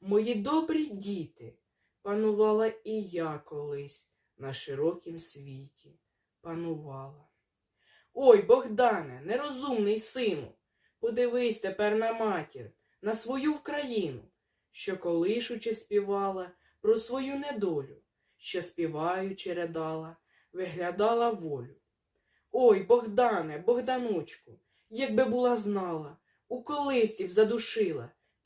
мої добрі діти, панувала і я колись на широкім світі, панувала. Ой, Богдане, нерозумний сину, подивись тепер на матір, на свою Вкраїну, що колишучи співала про свою недолю, що співаючи ридала, виглядала волю. Ой, Богдане, Богданочку, якби була знала, у колисті б задушила,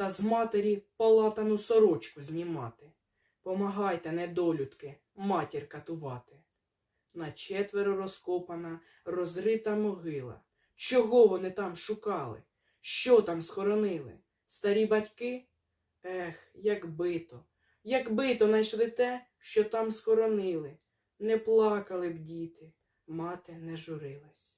Та з матері палатану сорочку знімати. Помагайте, недолюдки, матір катувати. На четверо розкопана, розрита могила. Чого вони там шукали? Що там схоронили? Старі батьки? Ех, якби то, якби то знайшли те, що там схоронили. Не плакали б діти, мати не журилась.